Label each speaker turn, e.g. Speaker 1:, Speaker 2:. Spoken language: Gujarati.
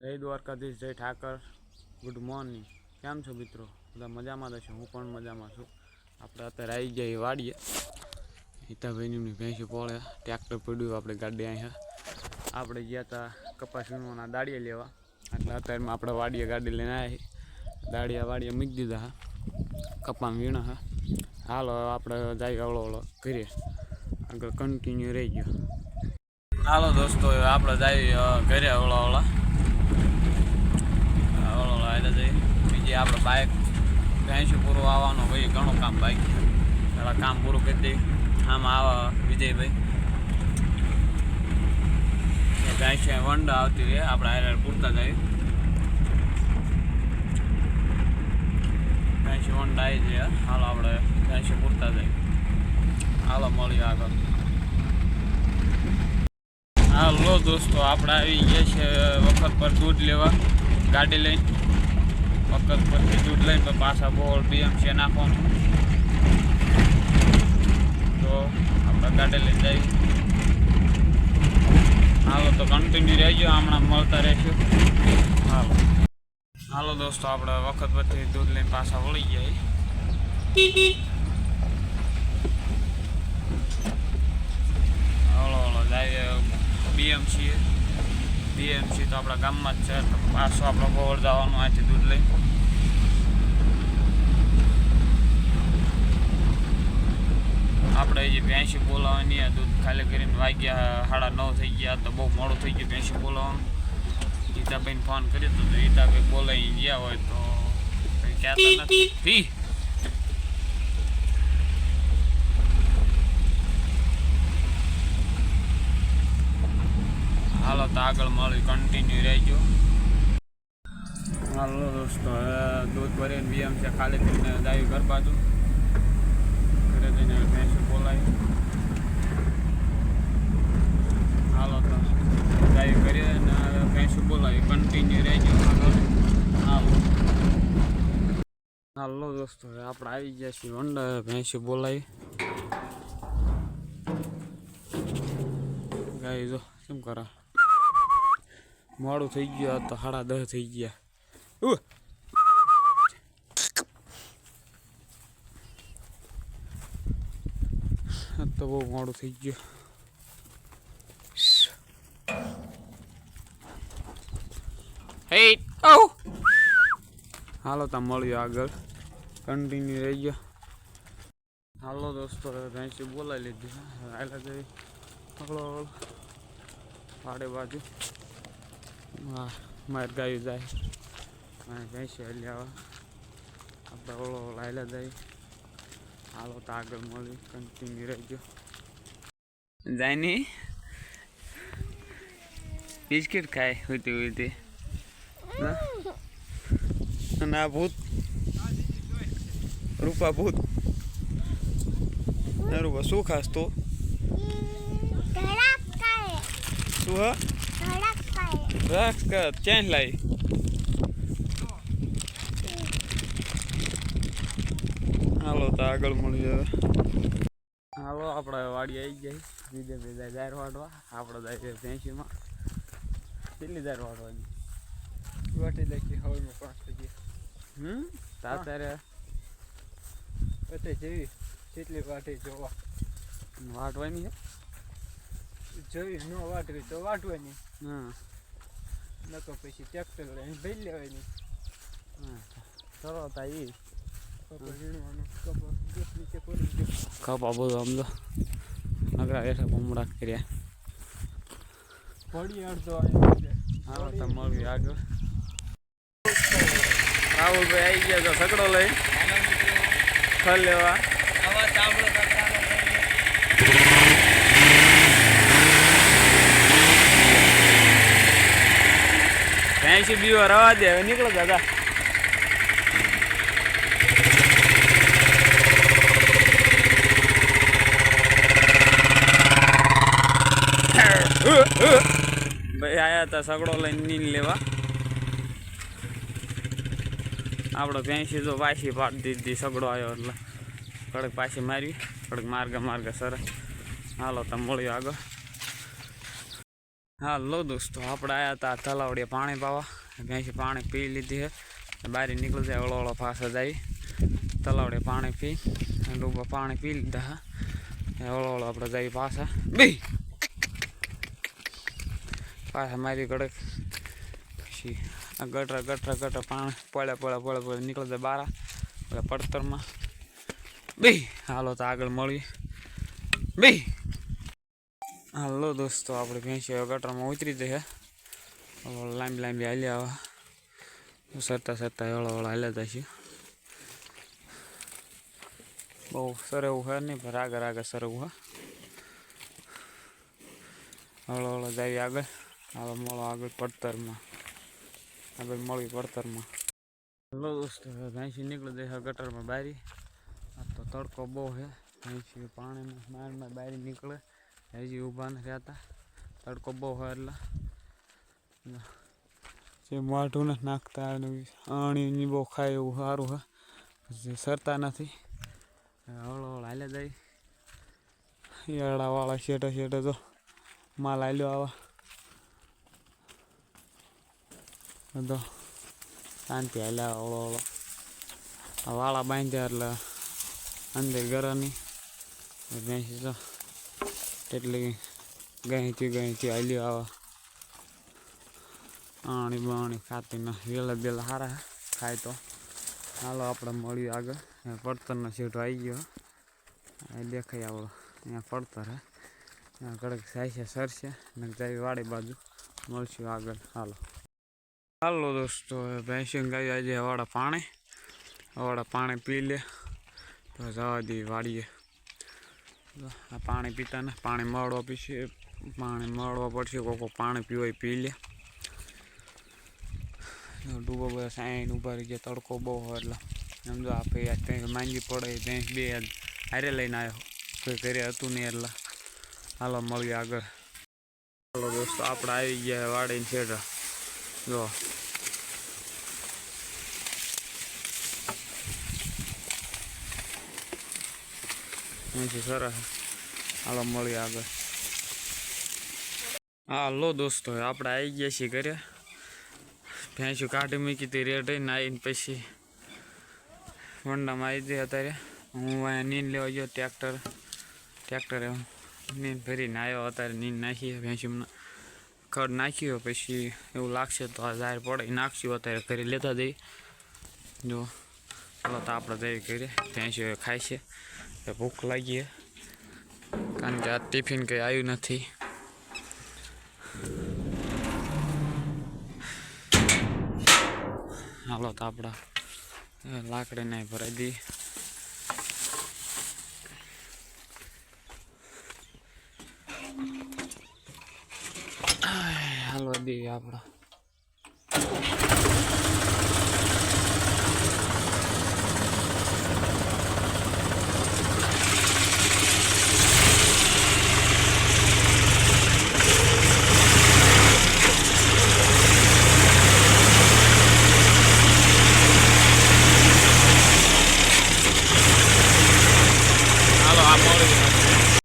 Speaker 1: જય દ્વારકાધીશ, જય ઠાકર. ગુડ મોર્નિંગ કેમ છો મિત્રો? બધા મજામાં તો છે હું પણ મજામાં છું. આપણે અત્યારે આવી ગયા વાડીએ. હિતાભાઈની ભેંસી પોળે ટ્રેક્ટર પડ્યું, આપણે ગાડી અહીંયા. આપણે ગયા હતા કપાસ વીણવાના દાડીએ લેવા. એટલે અત્યારમાં આપણે વાડીએ ગાડી લઈને આવી દાડિયા વાડીએ મૂકી દીધા હા. કપામાં વીણા હા. હાલો આપણે જાય અવળો અવળો કરીએ આગળ કન્ટિન્યુ રહી ગયો. હાલો દોસ્તો આપણે જાય ઘરે અવળો અવળા ઓલો ઓલો એટલે જઈ બીજી આપણે બાઇક ભેંસું પૂરું આવવાનું ભાઈ ઘણું કામ બાઇક પેલા કામ પૂરું કરી દઈ આમ આવા વિજયભાઈ. ભેંસી વંડ આવતી હોય આપણે હારે પૂરતા જાય ભેંસી વંડ આવી જાય હાલો આપણે ભેંસી પૂરતા જાય હાલો, મળીએ આગળ. હાલો દોસ્તો, આપણે આવી ગયા છે વખત પર દૂધ લેવા. ગાડી લઈને. વખત પરથી દૂધ લઈને પાછા બોલ બીએમસી નાખવાનું. તો આપણે ગાડી લઈને જઈએ. હાલો, તો કન્ટિન્યુ રહેજો, હમણાં મળતા રહેશું હાલો. હાલો દોસ્તો, આપણે વખત પછી દૂધ લઈને પાછા વળી જાય હળો હળો જાય બીએમસી બીએમસી તો આપણા ગામમાં જ છે, તો પાછો આપણો ગોળ જવાનું અહીંથી દૂધ લઈ. આપણે જે ભેંસી બોલાવવાની દૂધ ખાલી કરીને વાગ્યા સાડા નવ થઈ ગયા, તો બહુ મોડું થઈ ગયું ભેંસી બોલાવવાનું. ગીતાભાઈને ફોન કર્યો તો ગીતાભાઈ બોલાવી ગયા હોય તો કહેતા નથી ફી હાલો આગળ મળી કન્ટિન્યુ રહેજો. હાલો દોસ્તો, હવે દૂધ ભરીને બીએમ છે ખાલી કરીને જાય ઘર બાજુ. ઘરે જઈને ભેંસું બોલાવી હાલો તો, જાય કરીએ ને ભેંસું બોલાવી કન્ટિન્યુ રહેજો આગળ. હાલો. હાલો દોસ્તો આપણે આવી ગયા છીએ વંડા ભેંસું બોલાવી ગાય જો કેમ કરા? મોડું થઈ ગયું આ તો સાડા દસ થઈ ગયા. તો બહુ મોડું થઈ ગયું. હાલો તા મળ્યો આગળ. કન્ટિન્યુ રહી ગયો હાલો દોસ્તો ભેંસી બોલાવી લીધી. હાલા જઈ હળો હળો પાડે બાજુ. મારે ગાયું જાય. મારે ભેંસી હલી આવા. આપણે ઓળો લાયલા જાય. હાલો તો આગળ મળી કન્ટિન્યુ રહેજો. જાય ની બિસ્કિટ ખાય હોતી હોતી અને આ ભૂત. રૂપા ભૂત. રૂપા શું ખાસ તું? શું હા? રાખ કર ચેન લાવી હાલો તો આગળ મળી જાય હાલો આપણે વાડી આવી જાય બીજે બીજા દાર વાટવા. આપણે જાય ભેંસીમાં. કેટલી દાર વાટવાની
Speaker 2: વાટી લખી હવામાં પાંચ વાગે
Speaker 1: હમ? તારે
Speaker 2: પતે જેવી જેટલી વાટી જોવા.
Speaker 1: વાટવાની છે?
Speaker 2: જોઈ ન વાટવી તો વાટવાની.
Speaker 1: હા.
Speaker 2: નકો પછી ટ્રેક્ટર લઈને ભરી લેવાની
Speaker 1: હા ચલો તા ઈ
Speaker 2: કપા
Speaker 1: બધું આમ તો નગરા બેઠા ભમડા કર્યા
Speaker 2: પડી અડધો
Speaker 1: આવ્યો તો મળવી આગળ રાહુલભાઈ આવી ગયા તો સગડો લઈ ફળ લેવા
Speaker 2: અવાજ ચાવડો
Speaker 1: ભેંસી બીઓ રવા દે, હવે નીકળો દાદા. ભાઈ, આયા હતા સગડો લઈને નીન લેવા. આપણો ભેંસી તો પાછી પાડી દીધી, સગડો આવ્યો એટલે. કડક પાછી મારી કડક માર્ગ માર્ગ સરસ. હાલો તમે મળ્યો આગળ. હાલો દોસ્તો, આપણે આવ્યા હતા તલાવડીએ પાણી પાવા. ત્યાંથી પાણી પી લીધી છે બહાર નીકળી જાય ઓળો ઓળો પાછા જાય. તલાવડે પાણી પી ડૂબા પાણી પી લીધા હા. ઓળો ઓળો આપણે જઈએ પાછા. બે પાછા મારી ગડક પછી આ ગટરા ગટરા ગટરા પાણી પડ્યા પડ્યા પડ્યા પડ્યા નીકળી જાય બારા. પેલા પડતરમાં. બે હાલો તો આગળ મળીએ. બે હાલો દોસ્તો, આપણે ભેંસી ગટરમાં ઉતરી જઈએ લાંબી લાંબી હાલ્યા આવે. સરતા સરતા હળો હળો હાલ્યા જશે બહુ સરવું હે નહીં, પણ આગળ આગળ સરવું હે. હળો હળો જાય આગળ. હવે મળો આગળ પડતરમાં. આગળ મળી પડતરમાં. હલો દોસ્તો ભેંસી નીકળી જાય ગટરમાં બારી. આ તો તડકો બહુ છે ભેંસી પાણીમાં મારમાં બારી નીકળે. હજી ઊભા નથી હતા તડકો બહુ હોય એટલે. જે માઠું નથી નાખતા અણી આણી બહુ ખાય એવું સારું હે. પછી સરતા નથી. હળો હળો હાલે જાય. ઈયળાવાળા શેઠે શેઠે તો માલ હાલ્યો આવા. બધો શાંતિ હાલ્યા હળો હળો. વાળા બાંધ્યા એટલે અંદર ગરાની ભેંસી તો એટલી ગહીથી ગહીથી હાલ્યો આવા. આણી બાણી ખાતી ના, વેલા બેલા સારા ખાય તો. હાલો, આપણે મળ્યું આગળ. પડતરનો સીટો આવી ગયો. દેખાય આવડો અહીંયા પડતર હે. કડક જાય છે સરશે. ને જાય વાડી બાજુ. મળશું આગળ. હાલો. હાલો દોસ્તો ભેંસી ગાય આજે વાળા પાણી. વાળા પાણી પી લે. તો જવા દઈએ વાડીએ. આ પાણી પીતા ને પાણી મળવા પીશે. પાણી મળવા પડશે, કોકો પાણી પીવાય, પી લે. ડૂબો બધા સાઈન ઊભા રહી ગયા, તડકો બહુ હોય એટલે. સમજો આપણે યાદ ત્યાં માંગી પડે ત્યાં બે હારે લઈને આવ્યો કોઈ ઘરે હતું નહીં એટલે. હાલો, મળીએ આગળ. હાલો દોસ્તો, આપણે આવી ગયા વાડીને છેડા. જો અહીંથી સરસ હાલો મળીએ આગળ હાલો દોસ્તો આપણે આવી ગયા છીએ ઘરે ભેંસું કાઢી મૂકી હતી રેડ રહીને આવીને પછી વંડામાં આવી જઈ અત્યારે હું અહીંયા નીંદ લેવા ગયો ટ્રેક્ટર ટ્રેક્ટરે નીંદ ભરીને આવ્યો અત્યારે નીંદ નાખી ભેંસું ખડ નાખ્યો પછી એવું લાગશે તો આ જાહેર પડે નાખશું અત્યારે ઘરે લેતા જઈ જો ચાલો તો આપણે જઈ ઘરે ભેંસું ખાય છે ભૂખ લાગી કારણ કે આ ટિફિન કંઈ આવ્યું નથી. હાલો તો આપણા લાકડી ને ભરાઈ દી હાલો દી આપણા.